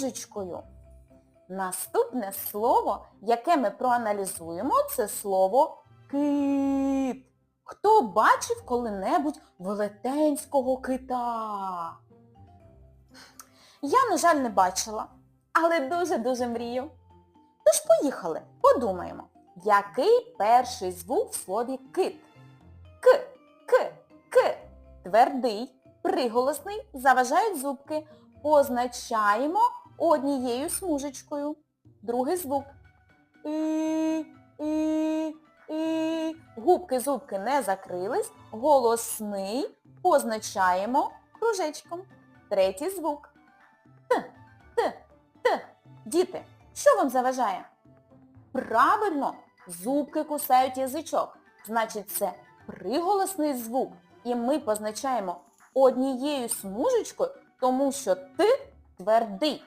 смужечкою. Наступне слово, яке ми проаналізуємо, це слово кит. Хто бачив коли-небудь велетенського кита? Я, на жаль, не бачила, але дуже-дуже мрію. Тож поїхали, подумаємо, який перший звук в слові кит? К, к, к. Твердий, приголосний, заважають зубки. Позначаємо однією смужечкою. Другий звук. І, і, і. Губки зубки не закрились. Голосний позначаємо кружечком. Третій звук. Т, т, т. Діти, що вам заважає? Правильно, зубки кусають язичок. Значить, це приголосний звук. І ми позначаємо однією смужечкою, тому що ти твердий.